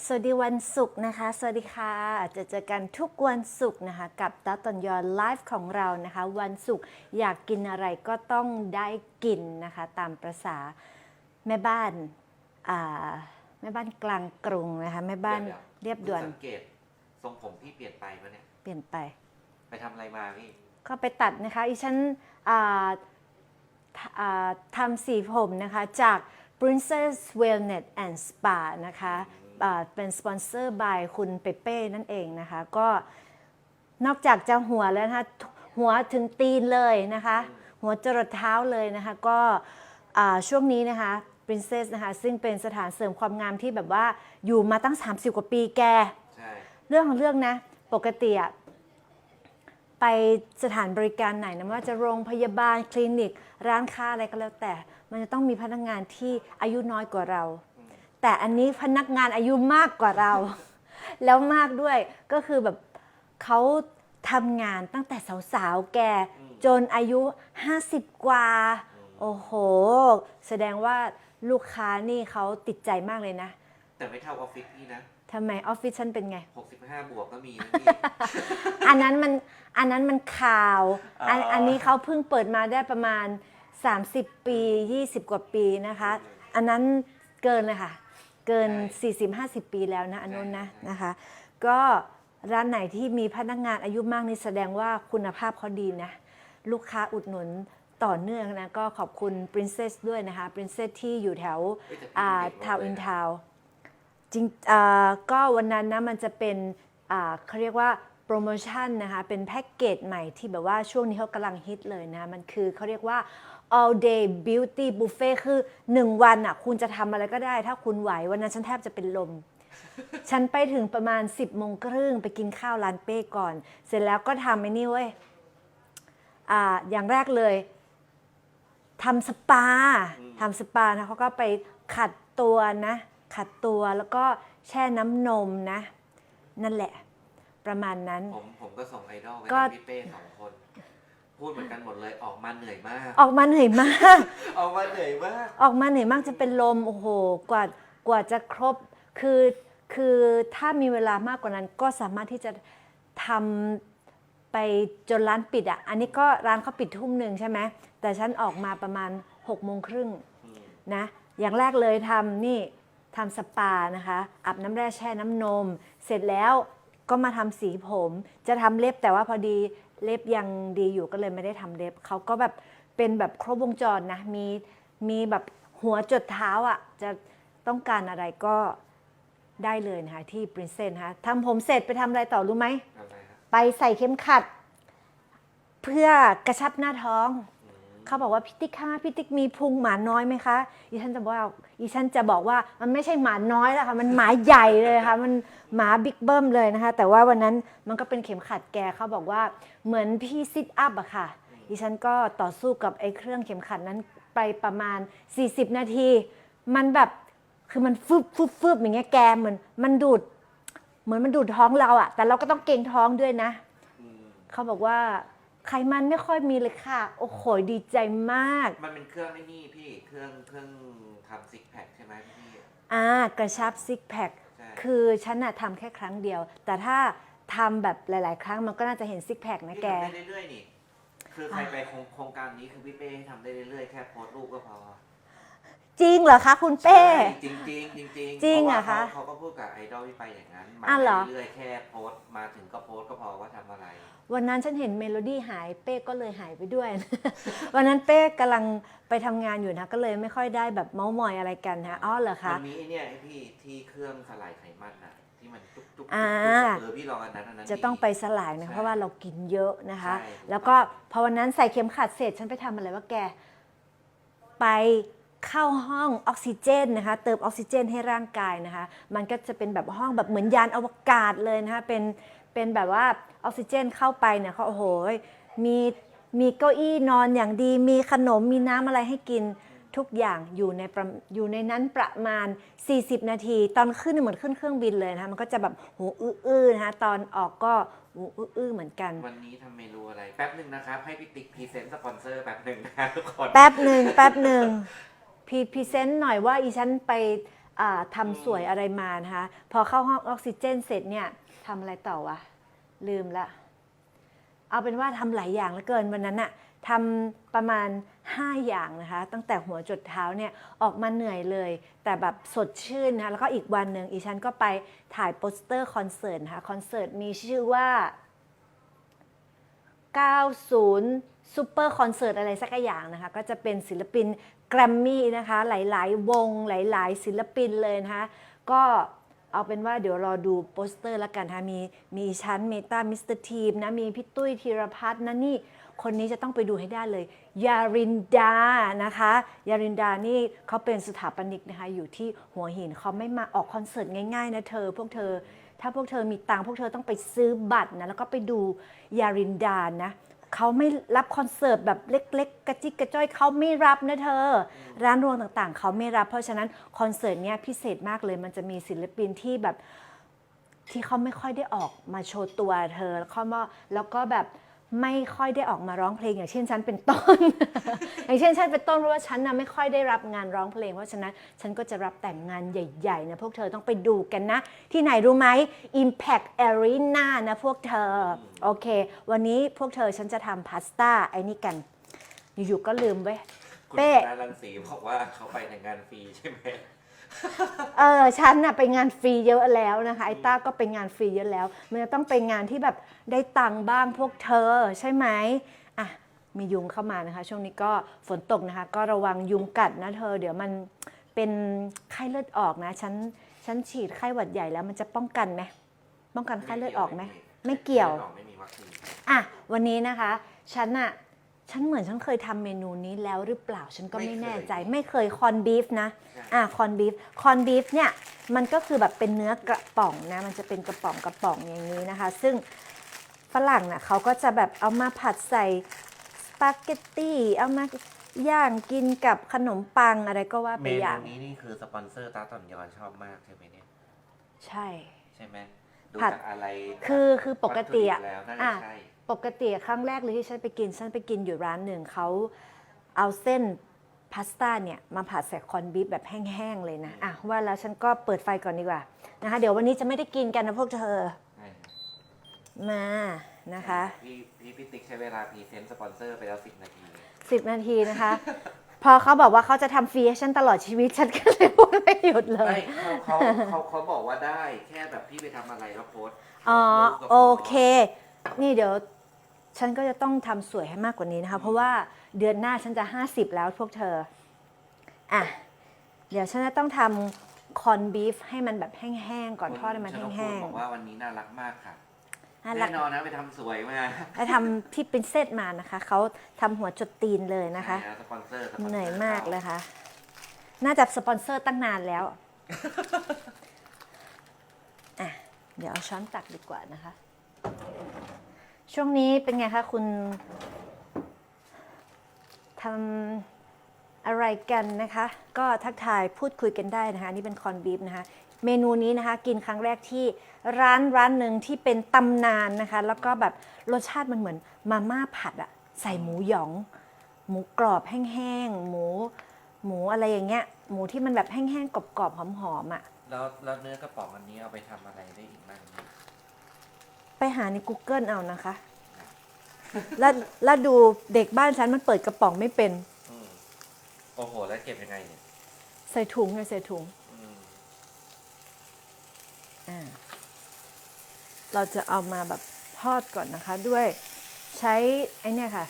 สวัสดีวันศุกร์นะคะ สวัสดีค่ะ จะเจอกันทุกวันศุกร์นะคะ กับตาตอนยอนไลฟ์ของเรานะคะ วันศุกร์อยากกินอะไรก็ต้องได้กินนะคะ ตามประษาแม่บ้านอ่าแม่บ้านกลางกรุงนะคะแม่บ้านเดี๋ยวๆเรียบด่วนสังเกตทรงผมพี่เปลี่ยนไปปะเนี่ยเปลี่ยนไป ไปทำอะไรมาพี่ก็ไปตัดนะคะอีฉันอ่าทอ่าทำสีผมนะคะจาก Princess Wellness and Spa นะคะอ่า เป็นสปอนเซอร์ by คุณเปเป้นั่นเองนะคะ ก็นอกจากจะหัวแล้วนะคะหัวถึงตีนเลยนะคะ หัวจรดเท้าเลยนะคะ ก็อ่าช่วงนี้นะคะ Princess นะคะ ซึ่งเป็นสถานเสริมความงามที่แบบว่าอยู่มาตั้ง 30 กว่าปีแกใช่เรื่องของเรื่องนะ ปกติอะไปสถานบริการไหนนะไม่ว่าจะโรงพยาบาลคลินิก ร้านค้าอะไรก็แล้วแต่ มันจะต้องมีพนักงานที่อายุน้อยกว่าเรา แต่อันนี้พนักงานอายุมากกว่าเรา แล้วมากด้วยก็คือแบบเขาทำงานตั้งแต่สาวๆแกจนอายุ 50 กว่า โอ้โห แสดงว่าลูกค้านี่เขาติดใจมากเลยนะ แต่ไม่เท่าออฟฟิศพี่นะทำไมออฟฟิศฉันเป็นไง 65 บวกก็มีนะพี่ อันนั้นมันอันนั้นมันข่าวอันอ๋ออัอันนี้เขาเพิ่งเปิดมาได้ประมาณ 30 ปี 20 กว่าปีนะคะ อันนั้นเกินเลยค่ะ เกิน 40-50 ปีแล้วนะอันนู้นนะนะคะ ก็ร้านไหนที่มีพนักงานอายุมากนี่แสดงว่าคุณภาพเขาดีนะ ลูกค้าอุดหนุนต่อเนื่องนะ ก็ขอบคุณ Princess ด้วยนะคะ Princess ที่อยู่แถวเอ้ยแต่พี่อ่าเด็กมากทาวเลยอินนะทาวจริงอ่าก็วันนั้นนะมันจะเป็นอ่าเขาเรียกว่าโปรโมชั่นนะคะ เป็นแพ็กเกจใหม่ที่แบบว่าช่วงนี้เขากำลังฮิตเลยนะ มันคือเขาเรียกว่า all day beauty buffet คือ 1 วันอะคุณจะทำอะไรก็ได้ ถ้าคุณไหววันนั้นฉันแทบจะเป็นลม ฉันไปถึงประมาณ 10โมงครึ่งไปกินข้าวร้านเป้ก่อน เสร็จแล้วก็ทำไอ้นี่เว้ยอ่าอย่างแรกเลยทำสปาทำสปานะเขาก็ไปขัดตัวนะ ขัดตัวแล้วก็แช่น้ำนมนะ นั่นแหละ ประมาณนั้น ผมผมก็ส่งไอดอลไปก็ ให้พี่เป้สองคน พูดเหมือนกันหมดเลยออกมาเหนื่อยมาก ออกมาเหนื่อยมาก ออกมาเหนื่อยมาก ออกมาเหนื่อยมากจะเป็นลมโอ้โหกว่ากว่าจะครบคือคือถ้ามีเวลามากกว่านั้นก็สามารถที่จะทำไปจนร้านปิดอะ อันนี้ก็ร้านเขาปิดทุ่มหนึ่งใช่ไหมแต่ฉันออกมาประมาณ6กโมงครึ่งนะ อย่างแรกเลยทำนี่ทำสปานะคะอาบน้ำแร่แช่น้ำนม เสร็จแล้วก็มาทำสีผม จะทำเล็บแต่ว่าพอดี เล็บยังดีอยู่ก็เลยไม่ได้ทำเล็บเขาก็แบบเป็นแบบครบวงจรนะมีมีแบบหัวจดเท้าอะจะต้องการอะไรก็ได้เลยนะคะที่ Princess นะคะทำผมเสร็จไปทำอะไรต่อรู้ไหมอะไรครับไปใส่เข็มขัด เพื่อกระชับหน้าท้อง เขาบอกว่าพี่ติ๊กคะพี่ติ๊กมีพุงหมาน้อยไหมคะอีฉันจะบอกว่าอีฉันจะบอกว่ามันไม่ใช่หมาน้อยแล้วค่ะมันหมาใหญ่เลยค่ะมันหมาบิ๊กเบิ้มเลยนะคะ แต่ว่าวันนั้นมันก็เป็นเข็มขัดแกเขาบอกว่าเหมือนพี่ซิทอัพอะค่ะ ดิฉันก็ต่อสู้กับไอ้เครื่องเข็มขัดนั้นไปประมาณ 40 นาที มันแบบคือมันฟึบฟึบฟึบอย่างเงี้ยแกเหมือนมันดูด เหมือนมันดูดท้องเราอะแต่เราก็ต้องเกรงท้องด้วยนะเขาบอกว่า ไขมันไม่ค่อยมีเลยค่ะ โอ้โหดีใจมาก มันเป็นเครื่องไอ้นี่พี่ เครื่องเครื่องทำซิกแพคใช่ไหมพี่ อ่ากระชับซิกแพคใช่คือฉันน่ะทำแค่ครั้งเดียว แต่ถ้าทำแบบหลาย ๆ ครั้งมันก็น่าจะเห็นซิกแพคนะพี่แก ทำได้เรื่อยๆนี่ คือใครไปโครงโครงการนี้คือพี่เป้ให้ทำได้เรื่อยๆ แค่โพสต์รูปก็พอ จริงเหรอคะคุณเป้ ใช่จริงจริงๆจริงๆจริงพาเหรอว่าคะเขาเขาก็พูดกับไอดอลที่ไปอย่างนั้นมาอ้าวเหรอ เรื่อยๆแค่โพสต์มาถึงก็โพสต์ก็พอว่าทำอะไร วันนั้นฉันเห็นเมโลดี้หายเป้ก็เลยหายไปด้วย วันนั้นเป้กำลังไปทำงานอยู่นะก็เลยไม่ค่อยได้แบบเมาส์มอยอะไรกันนะอ๋อเหรอคะ มันมีไอเนี่ยไอพี่ที่เครื่องสลายไขมันน่ะที่มันจุกๆจุกๆอ่า เออพี่ลองอันนั้นอันนั้นจะดีต้องไปสลายนะใช่เพราะว่าเรากินเยอะนะคะ ใช่แล้วก็พอวันนั้นใส่เข็มขัดเสร็จฉันไปทำอะไรว่าแก ไป เข้าห้องออกซิเจนนะคะเติมออกซิเจนให้ร่างกายนะคะมันก็จะเป็นแบบห้องแบบเหมือนยานอวกาศเลยนะคะเป็นเป็นแบบว่าออกซิเจนเข้าไปเนี่ยเขาโอ้โหมีมีเก้าอี้นอนอย่างดี มีขนมมีน้ำอะไรให้กินทุกอย่างอยู่ในประอยู่ในนั้นประมาณ 40 นาที ตอนขึ้นเนยเหมือนขึ้นเครื่องบินเลยนะคะมันก็จะแบบหูอื้อๆนะคะตอนออกก็หูอื้อๆเหมือนกัน วันนี้ทำเมนูอะไร แป๊บหนึ่งนะครับ ให้พี่ติ๊กพรีเซนต์สปอนเซอร์แป๊บหนึ่งนะทุกคน แป๊บหนึ่งแป๊บหนึ่ง พีพรีเซนต์หน่อยว่าอีฉันไปอ่าทำสวยอะไรมานะคะ พอเข้าห้องออกซิเจนเสร็จเนี่ยทำอะไรต่อวะ ลืมละ เอาเป็นว่าทำหลายอย่างเหลือเกินวันนั้นอะทำประมาณ 5 อย่างนะคะ ตั้งแต่หัวจดเท้าเนี่ยออกมาเหนื่อยเลย แต่แบบสดชื่นนะแล้วก็อีกวันหนึ่งอีฉันก็ไปถ่ายโปสเตอร์คอนเสิร์ตนะคะคอนเสิร์ตมีชื่อว่า 90ซูเปอร์คอนเสิร์ตอะไรสักอย่างนะคะ ก็จะเป็นศิลปินแกรมมี่นะคะ หลาย ๆ วงหลาย ๆ ศิลปินเลยนะคะ ก็เอาเป็นว่าเดี๋ยวรอดูโปสเตอร์แล้วกันนะคะมีมีชั้นเมตามิสเตอร์ทีมนะ มีพี่ตุ้ยธีรพัฒน์นะนี่ คนนี้จะต้องไปดูให้ได้เลย ยารินดานะคะ ยารินดานี่เขาเป็นสถาปนิกนะคะ อยู่ที่หัวหินเขาไม่มาออกคอนเสิร์ตง่าย ๆ นะเธอ พวกเธอ ถ้าพวกเธอมีตังค์พวกเธอต้องไปซื้อบัตรนะแล้วก็ไปดูยารินดานะเขาไม่รับคอนเสิร์ตแบบเล็ก ๆ กระจิกกระจ้อยเขาไม่รับนะเธอ ร้านรวงต่างๆเขาไม่รับ เพราะฉะนั้นคอนเสิร์ตเนี้ยพิเศษมากเลยมันจะมีศิลปินที่แบบที่เขาไม่ค่อยได้ออกมาโชว์ตัวเธอแล้วก็แล้วก็แบบ ไม่ค่อยได้ออกมาร้องเพลงอย่างเช่นฉันเป็นต้น อย่างเช่นฉันเป็นต้นเพราะว่าฉันนะไม่ค่อยได้รับงานร้องเพลง เพราะฉะนั้นฉันก็จะรับแต่งงานใหญ่ๆนะพวกเธอต้องไปดูกันนะ ที่ไหนรู้ไหม Impact Arena นะพวกเธอ โอเค วันนี้พวกเธอฉันจะทำพาสต้าไอ้นี่กัน อยู่ๆก็ลืมเว้ยคุณเป้ ธนารังสีบอกว่าเขาไปในงานฟรีใช่ไหม เออฉันน่ะไปงานฟรีเยอะแล้วนะคะไอ้ต้าก็ไปงานฟรีเยอะแล้ว มันจะต้องไปงานที่แบบได้ตังค์บ้างพวกเธอใช่ไหมอะมียุงเข้ามานะคะ ช่วงนี้ก็ฝนตกนะคะ ก็ระวังยุงกัดนะเธอ เดี๋ยวมันเป็นไข้เลือดออกนะฉันฉันฉีดไข้หวัดใหญ่แล้วมันจะป้องกันไหมป้องกันไข้เลือดออกไหมไม่เกี่ยว ไม่มีวัคซีน อะวันนี้นะคะ ฉันอะ ฉันเหมือนฉันเคยทำเมนูนี้แล้วหรือเปล่าฉันก็ไม่แน่ใจ ไม่เคยคอนบีฟนะอะคอนบีฟคอนบีฟเนี่ยมันก็คือแบบเป็นเนื้อกระป๋องนะ มันจะเป็นกระป๋องกระป๋องอย่างนี้นะคะ ซึ่งฝรั่งน่ะเขาก็จะแบบเอามาผัดใส่สปาเกตตี้เอามาย่างกินกับขนมปังอะไรก็ว่าเมไปนูอย่างนี้นี่คือสปอนเซอร์ตาต่อนยอนชอบมากใช่ไหมเนี่ยใช่ ใช่ไหมดูผัด จากอะไรคือคือปกติอะวัตถุดิบแล้วน่าอะจะใช่ ปกติครั้งแรกเลยที่ฉันไปกิน ฉันไปกินอยู่ร้านหนึ่งเขาเอาเส้นพาสต้าเนี่ยมาผัดใส่คอนบีฟแบบแห้งๆเลยนะอะว่าแล้วฉันก็เปิดไฟก่อนดีกว่านะคะ เดี๋ยววันนี้จะไม่ได้กินกันนะพวกเธอใช่มานะคะพี่พี่พี่ติ๊กใช้เวลาพรีเซนต์สปอนเซอร์ไปแล้วสิบนาที10นาทีนะคะ พอเขาบอกว่าเขาจะทำฟรีให้ฉันตลอดชีวิตฉันก็เลยพูดไม่หยุดเลไม่ยเขาเขาเขาเขาบอกว่าได้แค่แบบพี่ไปทำอะไรแล้วโพสต์อ๋อรูปก็พโอเค นี่เดี๋ยว ฉันก็จะต้องทำสวยให้มากกว่านี้นะคะ เพราะว่าเดือนหน้าฉันจะ 50 แล้วพวกเธอ อะ เดี๋ยวฉันจะต้องทำคอนบีฟให้มันแบบแห้งๆก่อนทอดให้มันคุณชนกแห้งพูดบอกว่าวันนี้น่ารักมากค่ะๆน่ารัแน่กนอนนะไปทำสวยมาแล้วทำพี่ปรินเซสมานะคะ เขาทำหัวจดตีนเลยนะคะใช่สปอนเซอร์สปอนซร์เหนื่อยมากเลยค่ะ น่าจะสปอนเซอร์ตั้งนานแล้วอะเดี๋ยวเอาช้อนตักดีกว่านะคะ ช่วงนี้เป็นไงคะคุณทำอะไรกันนะคะ ก็ทักทายพูดคุยกันได้นะคะนี่เป็นคอนบีฟนะคะ เมนูนี้นะคะ กินครั้งแรกที่ร้านร้านหนึ่งที่เป็นตำนานนะคะ แล้วก็แบบรสชาติมันเหมือนมาม่าผัดอะใส่หมูหยอง หมูกรอบแห้งๆหมู หมูอะไรอย่างเงี้ย หมูที่มันแบบแห้งๆกรอบๆหอมๆอะแล้วแล้วเนื้อกระป๋องอันนี้เอาไปทำอะไรได้อีกบ้าง ไปหาใน Google เอานะคะ แล้วแล้วดูเด็กบ้านฉันมันเปิดกระป๋องไม่เป็น อืมโอ้โห แล้วเก็บยังไงเนี่ยใส่ถุงไงใส่ถุงอืมอ่าเราจะเอามาแบบทอดก่อนนะคะ ด้วยใช้ไอเนี่ยค่ะ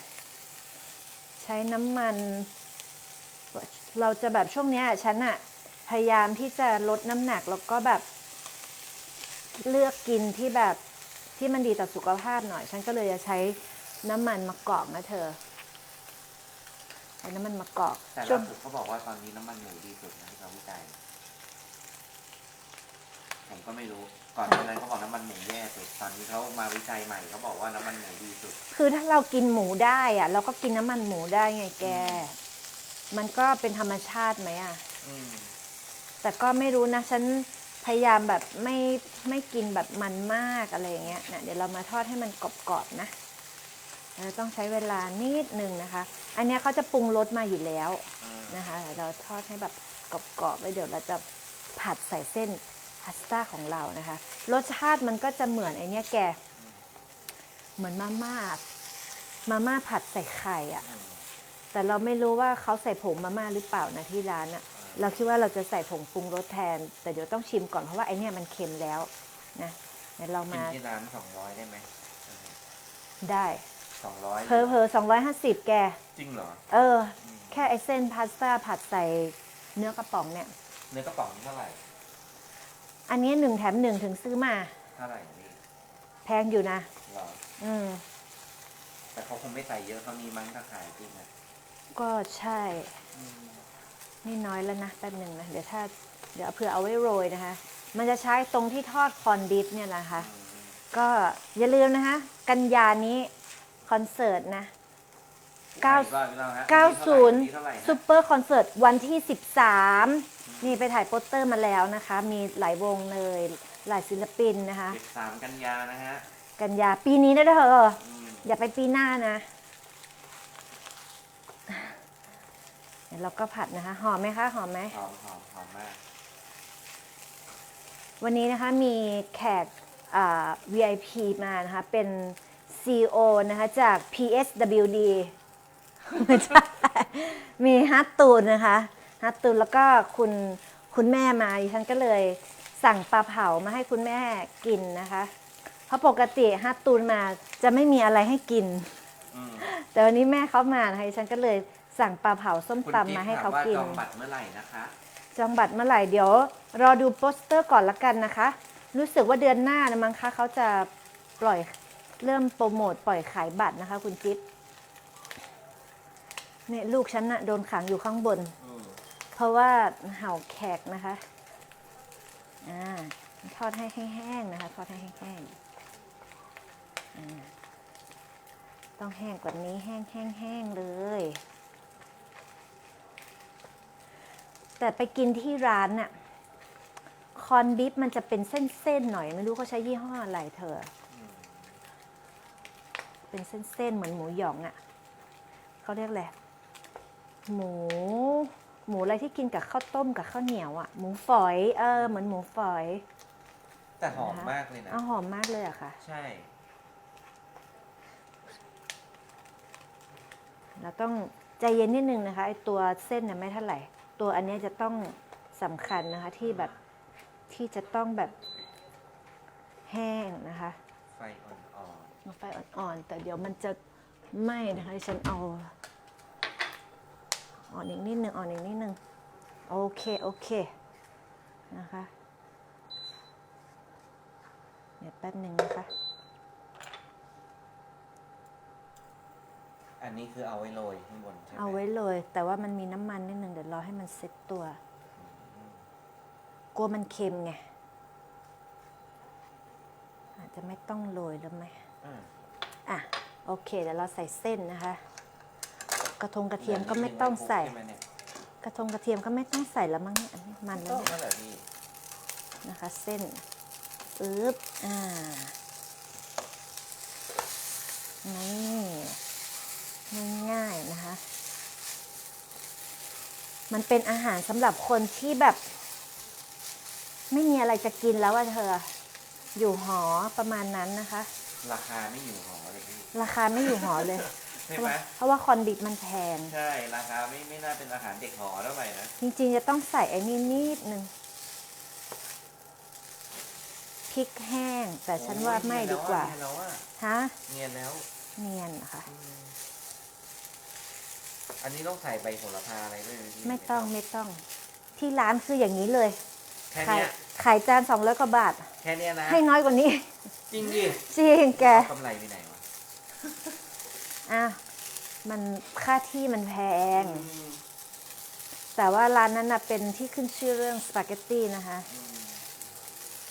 ใช้น้ำมัน เราจะแบบช่วงเนี้ยฉันอะพยายามที่จะลดน้ำหนักแล้วก็แบบ เลือกกินที่แบบ ที่มันดีต่อสุขภาพหน่อย ฉันก็เลยจะใช้น้ำมันมะกอกนะเธอ ใช้น้ำมันมะกอกแต่ช่วล่างสุดเขาบอกว่าตอนนี้น้ำมันหมูดีสุดนะที่เขาวิจัย ผมก็ไม่รู้ ก่อนหน้านั้นเขาบอกน้ำมันหมูแย่สุด ตอนนี้เขามาวิจัยใหม่เขาบอกว่าน้ำมันหมูดีสุด คือถ้าเรากินหมูได้อะเราก็กินน้ำมันหมูได้ไงแก มันก็เป็นธรรมชาติไหมอะ อืม แต่ก็ไม่รู้นะ ฉัน พยายามแบบไม่ไม่กินแบบมันมากอะไรอย่างเงี้ยนะเดี๋ยวเรามาทอดให้มันกรอบๆนะเราต้องใช้เวลานิดนึงนะคะ อันนี้เขาจะปรุงรสมาอยู่แล้วนะคะ เราทอดให้แบบกรอบๆแล้วเดี๋ยวเราจะผัดใส่เส้นพาสต้าของเรานะคะ รสชาติมันก็จะเหมือนไอเนี้ยแก เหมือนมาม่า มาม่าผัดใส่ไข่อะแต่เราไม่รู้ว่าเขาใส่ผงมาม่าหรือเปล่านะที่ร้านอะ เราคิดว่าเราจะใส่ผงปรุงรสแทน แต่เดี๋ยวต้องชิมก่อนเพราะว่าไอเนี้ยมันเค็มแล้วนะเดี๋ยวเรากินมาที่ร้านสองร้อยได้ไหมได้สองร้อยเพอเพอสองร้อยห้าสิบแก จริงเหรอ เอออืมแค่ไอเส้นพาสต้าผัดใส่เนื้อกระป๋องเนี่ย เนื้อกระป๋องเท่าไหร่ อันนี้หนึ่งแถมหนึ่งถึงซื้อมา เท่าไหร่นี่ แพงอยู่นะเหรอ อืม แต่เขาคงไม่ใส่เยอะเขามีมั้งถ้าขายจริงอะ ก็ใช่อืม นี่น้อยแล้วนะแป๊บหนึ่งนะเดี๋ยวถ้าเดี๋ยวเอาเผื่อเอาไว้โรยนะคะ มันจะใช้ตรงที่ทอดคอนดิฟเนี่ยแหละคะอืมก็อย่าลืมนะคะ กันยานี้คอนเสิร์ตนะเก้าอีรอบอีกรอบฮะนี่เท่าไหร่90นะซูเปอร์คอนเสิร์ตวันที่ 13 นี่ไปถ่ายโปสเตอร์มาแล้วนะคะ มีหลายวงเลยหลายศิลปินนะคะสิบสามกันยานะฮะ กันยาปีนี้นะเธออืมอย่าไปปีหน้านะ ดี๋ยวเราก็ผัดนะคะ หอมไหมคะหอมไหมหอมหอมหอมมาก วันนี้นะคะมีแขกอ่า VIP มานะคะ เป็น CEO นะคะจาก PSWD ไม่ใช่ มีฮัตตูนนะคะฮัตตูนแล้วก็คุณคุณแม่มาดิฉันก็เลยสั่งปลาเผามาให้คุณแม่กินนะคะ เพราะปกติฮัตตูนมาจะไม่มีอะไรให้กินอืมแต่วันนี้แม่เขามานะคะดิฉันก็เลย สั่งปลาเผาส้มคุณตำมาให้เขาถว่กินจองบัตรเมื่อไหร่นะคะ จองบัตรเมื่อไหร่เดี๋ยว รอดูโปสเตอร์ก่อนละกันนะคะ รู้สึกว่าเดือนหน้านะมั้งคะเขาจะปล่อยเริ่มโปรโมทปล่อยขายบัตรนะคะคุณจิ๊บเนี่ยลูกฉันนะ่ะโดนขังอยู่ข้างบน อืมเพราะว่าเห่าแขกนะคะอ่าทอดให้แห้งๆนะคะทอดให้แห้งๆอ่าต้องแห้งกว่านี้แห้งๆๆเลย แต่ไปกินที่ร้านน่ะคอนบิฟมันจะเป็นเส้นๆหน่อย ไม่รู้เขาใช้ยี่ห้ออะไรเธอ เป็นเส้นๆเหมือนหมูหยองอะ่ะเขาเรียกอะไรหมู หมูอะไรที่กินกับข้าวต้มกับข้าวเหนียวอะ่ะ หมูฝอยเออเหมือนหมูฝอยแต่หอมมากเลยนะอ้าวหอมมากเลยอะค่ะ ใช่เราต้องใจเย็นนิดนึงนะคะไอตัวเส้นเนี่ยไม่เท่าไหร่ ตัวอันเนี้ยจะต้องสำคัญนะคะที่แบบที่จะต้องแบบแห้งนะคะ ไฟอ่อนเอาไฟอ่อนๆแต่เดี๋ยวมันจะไหม้นะคะดิฉันเอาอ่อนอีกนิดนึงอ่อนอีกนิดนึงโอเคโอเคนะคะ เดี๋ยวแป๊บหนึ่งนะคะ ๆอั นนี้คือเอาไว้โรยข้างบนใช่ไหมเอาไว้เลย แต่ว่ามันมีน้ำมันนิดนึงเดี๋ยวรอให้มันเซ็ตตัว กลัวมันเค็มไง อาจจะไม่ต้องโรยแล้วไหมอืมอะ โอเค เดี๋ยวเราใส่เส้นนะคะ กระทงกระเทียมก็ไม่ต้องใส่ ช่ไหมเนี่ยกระทงกระเทียมก็ไม่ต้องใส่แล้วมั้งเนี่ยอันนี้มันแล้ต้วองเนี่ย นั่นแหละพี่นะคะเส้นปึ๊บอ่า นี่ ง่ายๆนะคะ มันเป็นอาหารสำหรับคนที่แบบ ไม่มีอะไรจะกินแล้วอะเธอ อยู่หอประมาณนั้นนะคะ ราคาไม่อยู่หอเลยพี่ราคาไม่อยู่หอเลย ใช่เพราะไหมว่าเพราะว่าคอนดิบมันแพง ใช่ราคาไม่ไม่น่าเป็นอาหารเด็กหอเท่าไหร่นะจริงๆ จะต้องใส่ไอ้นี่นิดนึงพริกแห้ง แต่ฉันว่าไม่ดีกว่าเนียนแล้วอะฮะ เนียนแล้ว เนียนนะคะอั นนี้ต้องใส่ใบโหระพาอะไรด้วยไหมพี่ไม่ต้องไม่ต้อง ที่ร้านคืออย่างนี้เลยแค่ขายเนี้ยขายจานสองร้อยกว่าบาท แค่เนี้ยนะ ให้น้อยกว่านี้ จริงดิจริงแกกำไรไปไหนวะอะ มันค่าที่มันแพงแต่ว่าร้านนั้นนะเป็นที่ขึ้นชื่อเรื่องสปาเกตตี้นะคะ อืม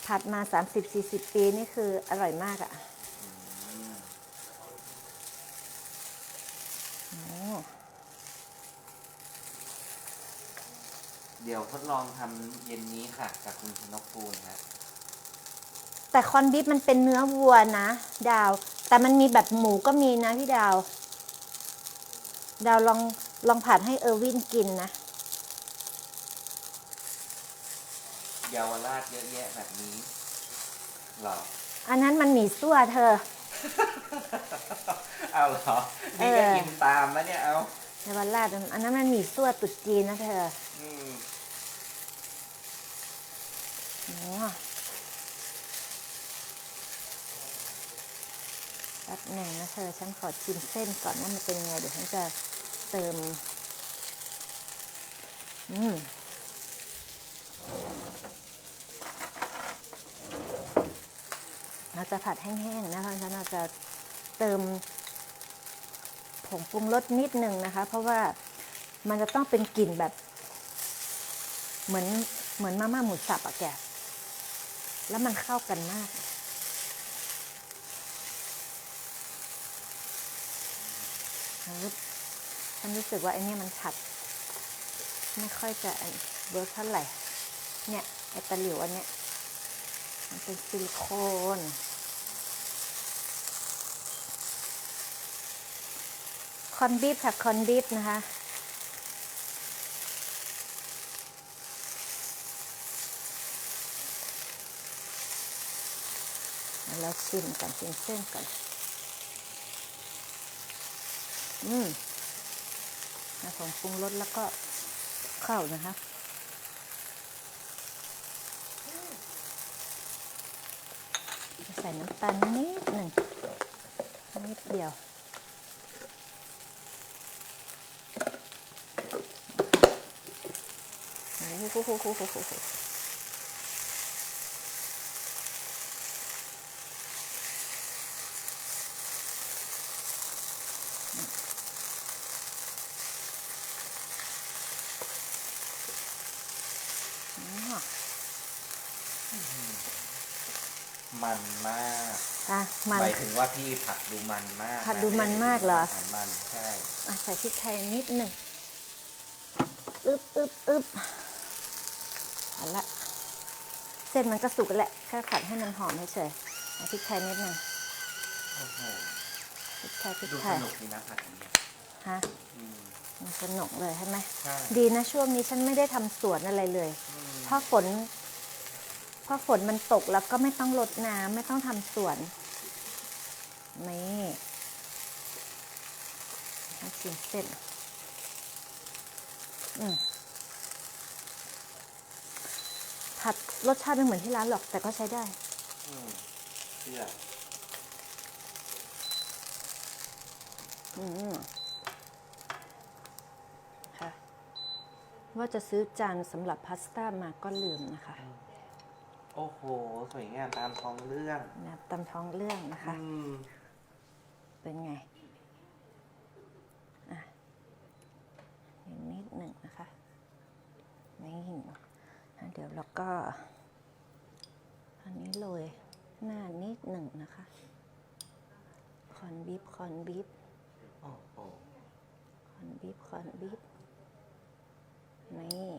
ผัดมา 30-40 ปีนี่คืออร่อยมากอะ่ะ อืม โอ้ เดี๋ยวทดลองทำเย็นนี้ค่ะ กับคุณชนกภูลฮะแต่คอนบิฟมันเป็นเนื้อวัวนะ ดาว แต่มันมีแบบหมูก็มีนะพี่ดาว ดาวลองลองผัดให้เออร์วินกินนะ เยาวราชเยอะแยะแบบนี้เหรอ อันนั้นมันหมี่ซั่วเธอ เอาเหรอ นี่ก็เออ กินตามแล้วเนี่ยเอา เยาวราชอันนั้นมันหมี่ซั่วตุดจีนนะเธอ อืม โอ้แป๊บหนึ่งนะเธอ ฉันขอชิมเส้นก่อนว่ามันเป็นยังไง เดี๋ยวฉันจะเติม อืมเราจะผัดแห้งๆนะคะฉันอาจจะเติมผงปรุงรสนิดหนึ่งนะคะ เพราะว่ามันจะต้องเป็นกลิ่นแบบ เหมือนเหมือนมาม่าหมูสับอะแก แล้วมันเข้ากันมากฉันรู้สึกว่าไอ้เนี่ยมันผัด ไม่ค่อยจะเวิร์กเท่าไหร่ เนี่ยไอ้ตะหลิวอันเนี้ย มันเป็นซิลิโคนคอนบีฟค่ะคอนบีฟนะคะ แล้วชิมก่อนชิมเส้นก่อนอืมนะผงปรุงรสแล้วก็ข้าวนะคะใส่น้ำตาลนิดหนึ่งนิดเดียวโอ้โหโหโหโหโหโหอ๋อ มันมาก อะ มัน หมายถึงว่าพี่ผัดดูมันมากผัดดูมันมากเหรอ ผัดมันใช่อะใส่พริกไทยนิดหนึ่งอึ๊บอึ๊บอึ๊บเอาละ เส้นมันก็สุกแล้วแหละแค่ผัดให้มันหอมเฉยๆเอาพริกไทยนิดหนึ่งโอ้โหพริกไทยพริกดูไทสยนุกดีนะผัดนี้ฮะอืมมันสนุกเลยใช่ไหม ใช่ดีนะช่วงนี้ฉันไม่ได้ทำสวนอะไรเลย อืมเพราะฝนเพราะฝนมันตกแล้วก็ไม่ต้องรดน้ำไม่ต้องทำสวน นี่ให้ชิมเส้นอืมผัดรสชาติไม่เหมือนที่ร้านหรอก แต่ก็ใช้ได้อืมเชื่ออืมค่ะว่าจะซื้อจานสำหรับพาสต้ามาก็ลืมนะคะ โอ้โห สวยงามตามท้องเรื่องนะตำท้องเรื่องนะคะ อืม เป็นไงอะนิดหนึ่งนะคะนี่เดี๋ยวเราก็อันนี้โรยหน้านิดหนึ่งนะคะ คอนบีฟคอนบีฟโอ้โหคอนบีฟคอนบีฟนี่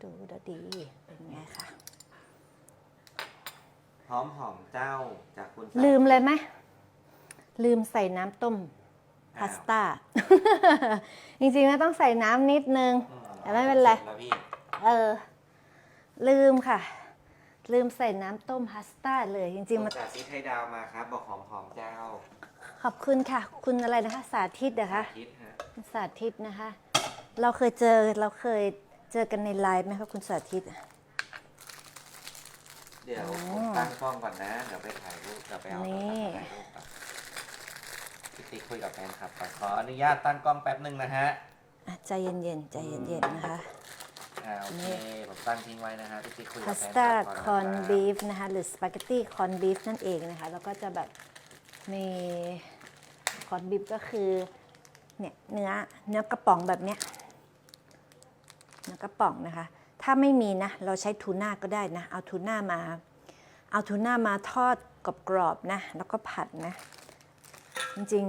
ดูดดี เป็นไงคะ หอมหอมเจ้าจากคุณลืมเลยไหมลืมใส่น้ำต้มพาสต้า จริงๆแล้วต้องใส่น้ำนิดนึงอืแต่ไม่เป็นไรสจแล้วพี่เออ ลืมค่ะ ลืมใส่น้ำต้มพาสต้าเลยจริงๆมามันจากซีไทยดาวมาครับ บอกหอมหอมเจ้าขอบคุณค่ะ คุณอะไรนะคะ สาธิตเหรอคะ คิดฮะสาธิตนะคะ เราเคยเจอเราเคยเจอกันในไลฟ์ไหมคะคุณสาธิต เดี๋ยวอ๋อผมตั้งกล้องก่อนนะ เดี๋ยวไปถ่ายรูปเดี๋ยวไปเอาโทรศัพท์นี่มาถ่ายรูปก่อนพี่ติ๊กคุยกับแฟนคลับก่อนขออนุญาตตั้งกล้องแป๊บหนึ่งนะฮะอะใจเย็นๆใจเย็นๆนะคะ อ่าโอเค ผมตั้งทิ้งไว้นะฮะพี่ติ๊กคุยกัพาบสแฟนคต้าลับก่อนคอนนะบีฟนะคะหรือสปาเกตตี้คอนบีฟนั่นเองนะคะ แล้วก็จะแบบมีคอนบีฟก็คือเนี่ยเนื้อเนื้อกระป๋องแบบเนี้ยเนื้อกระป๋องนะคะ ถ้าไม่มีนะ เราใช้ทูน่าก็ได้นะ เอาทูน่ามา เอาทูน่ามาทอดกรอบๆนะ แล้วก็ผัดนะ จริง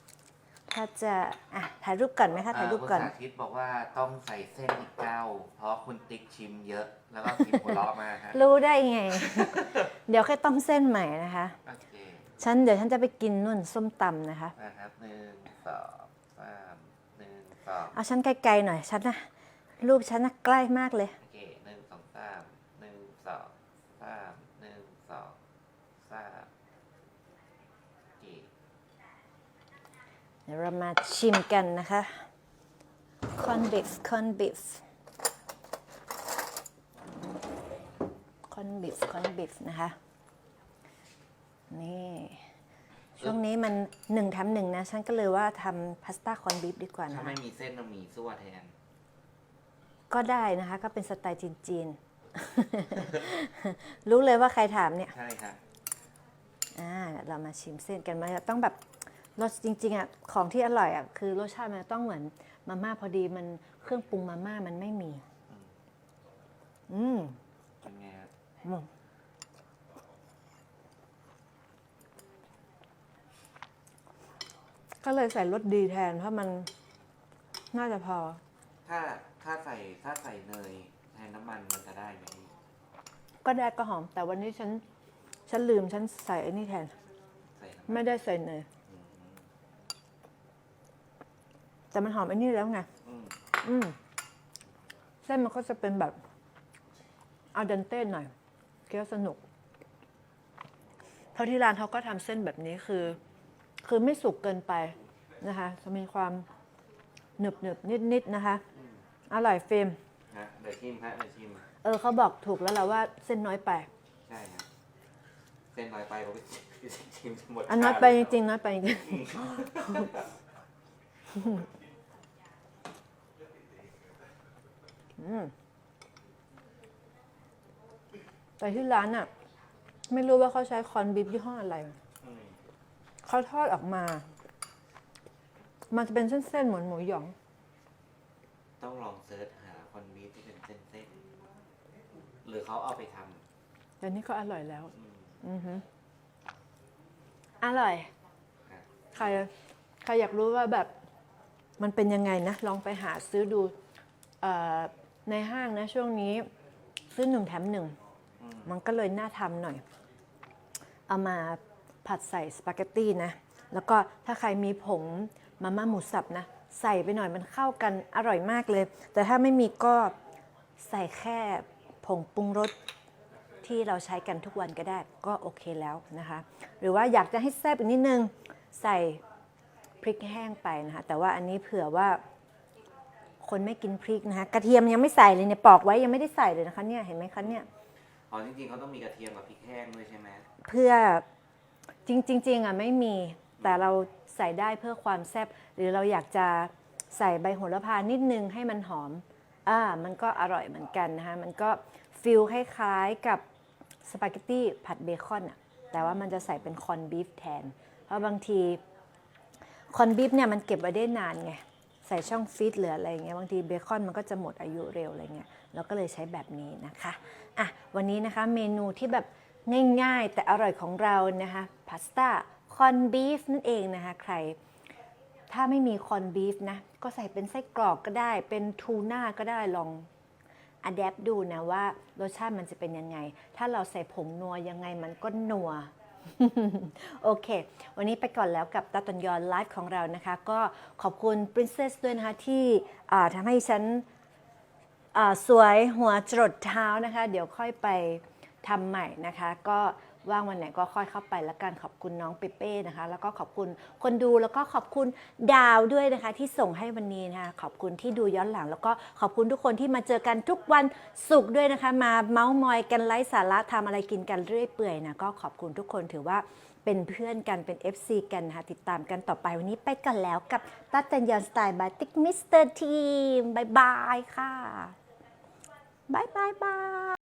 ๆ ถ้าจะ อะ ถ่ายรูปก่อนไหมคะ ถ่ายรูปก่อน คุณสาธิตบอกว่าต้องใส่เส้นอีกเก้า เพราะคุณติ๊กชิมเยอะ แล้วก็กินหัวเราะมากฮะรู้ได้ไง เดี๋ยวแค่ต้มเส้นใหม่นะคะ โอเคฉันเดี๋ยวฉันจะไปกินนุ่นส้มตำนะคะ นะครับหนึ่งสองสามหนึ่งสองเอาฉันไกลๆหน่อยฉันนะ รูปฉันนะใกล้มากเลย โอเคสองสามหนึ่งสองสามจีเดี๋ยวเรามาชิมกันนะคะคอนบิฟคอนบิฟคอนบิฟคอนบิฟนะคะ นี่ ช่วงนี้มันหนึ่งแถมหนึ่งนะ ฉันก็เลยว่าทำพาสต้าคอนบิฟดีกว่าถ้านะไม่มีเส้นเรามีซั่วแทน ก็ได้นะคะ ก็เป็นสไตล์จีนๆ รู้เลยว่าใครถามเนี่ย ใช่ค่ะอ่าเรามาชิมเส้นกันมันจะต้องแบบรสจริงๆอะของที่อร่อยอะคือรสชาติมันต้องเหมือนมาม่าพอดีมันเครื่องปรุงมาม่ามันไม่มี อืมเป็นไงฮะอืมก็เลยใส่รสดีแทนเพราะมันน่าจะพอ ถ้า ถ้าใส่ถ้าใส่เนยแทนน้ำมันมันจะได้ไหมก็ได้ก็หอม แต่วันนี้ฉัน ฉันลืมฉันใส่ไอ้นี่แทน ใส่น้ำมันไม่ได้ใส่เนยอืมแต่มันหอมไอ้นี่แล้วไง อืมอืมเส้นมันก็จะเป็นแบบเอาเดนเต้หน่อยเคี้ยวสนุก เพราะที่ร้านเขาก็ทำเส้นแบบนี้คือ คือไม่สุกเกินไปนะคะ จะมีความหนึบหนึบนิดนิดๆนะคะ อร่อยเฟรมฮะเดี๋ยวชิมฮะเดี๋ยวชิมเออเขาบอกถูกแล้วแหละว่าเส้นน้อยไป ใช่ฮะเส้นน้อยไปผมไปชิมหมดอันน้อยไปจริงๆน้อยไปจริงๆอืมแต่ที่ร้านอะ ไม่รู้ว่าเขาใช้คอนบิฟยี่ห้ออะไรอืมเขาทอดออกมา มันจะเป็นเส้นๆเหมือนหมูหยอง ต้องลองเซิร์ชหาคอนบีฟที่เป็นเส้นๆหรือเขาเอาไปทแต่นี่ก็อร่อยแล้วำอืมอือฮึอร่อยฮะใครใครอยากรู้ว่าแบบมันเป็นยังไงนะ ลองไปหาซื้อดูเอ่อในห้างนะ ช่วงนี้ซื้อหนึ่งแถมหนึ่ง อืมมันก็เลยน่าทำหน่อย เอามาผัดใส่สปาเกตตี้นะ แล้วก็ถ้าใครมีผงมาม่าหมูสับนะ ใส่ไปหน่อยมันเข้ากันอร่อยมากเลย แต่ถ้าไม่มีก็ใส่แค่ผงปรุงรสที่เราใช้กันทุกวันก็ได้ก็โอเคแล้วนะคะ หรือว่าอยากจะให้แซ่บอีกนิดนึงใส่พริกแห้งไปนะคะ แต่ว่าอันนี้เผื่อว่าคนไม่กินพริกนะคะ กระเทียมยังไม่ใส่เลยเนี่ยปอกไว้ยังไม่ได้ใส่เลยนะคะเนี่ยเห็นไหมคะเนี่ยอ๋อจริงๆเขาต้องมีกระเทียมกับพริกแห้งด้วยใช่ไหมเพื่อจริงจริงๆอะไม่มี แต่เราใส่ได้เพื่อความแซ่บหรือเราอยากจะใส่ใบโหระพานิดนึงให้มันหอมอ่ามันก็อร่อยเหมือนกันนะคะมันก็ฟิลคล้ายๆกับสปาเกตตี้ผัดเบคอนอะแต่ว่ามันจะใส่เป็นคอนบีฟแทน เพราะบางทีคอนบีฟเนี่ยมันเก็บไว้ได้นานไงใส่ช่องฟีดหรืออะไรเงี้ยบางทีเบคอนมันก็จะหมดอายุเร็วอะไรเงี้ยเราก็เลยใช้แบบนี้นะคะอะวันนี้นะคะเมนูที่แบบง่ายๆ แต่อร่อยของเรานะคะพาสต้า คอนบีฟนั่นเองนะคะใคร ถ้าไม่มีคอนบีฟนะ ก็ใส่เป็นไส้กรอกก็ได้ เป็นทูน่าก็ได้ลองอัดแอปดูนะว่ารสชาติมันจะเป็นยังไง ถ้าเราใส่ผงนัวยังไงมันก็นัวโอเค วันนี้ไปก่อนแล้วกับตาตนยอนไลฟ์ของเรานะคะ ก็ขอบคุณ Princess ด้วยนะคะ ที่ทำให้ฉันสวยหัวจรดเท้านะคะ เดี๋ยวค่อยไปทำใหม่นะคะ ก็ ว่างวันไหนก็ค่อยเข้าไปละกันขอบคุณน้องเปเป้นะคะ แล้วก็ขอบคุณคนดูแล้วก็ขอบคุณดาวด้วยนะคะ ที่ส่งให้วันนี้นะคะขอบคุณที่ดูย้อนหลัง แล้วก็ขอบคุณทุกคนที่มาเจอกันทุกวันศุกร์ด้วยนะคะ มาเมาส์มอยกันไร้สาระทำอะไรกินกันเรื่อยเปื่อยนะก็ขอบคุณทุกคนถือว่าเป็นเพื่อนกันเป็น FC กันนะคะติดตามกันต่อไปวันนี้ไปกันแล้วกับตั๊ตันยอนสไตล์บายติ๊กมิสเตอร์ทีมบายบายค่ะบายบายบาย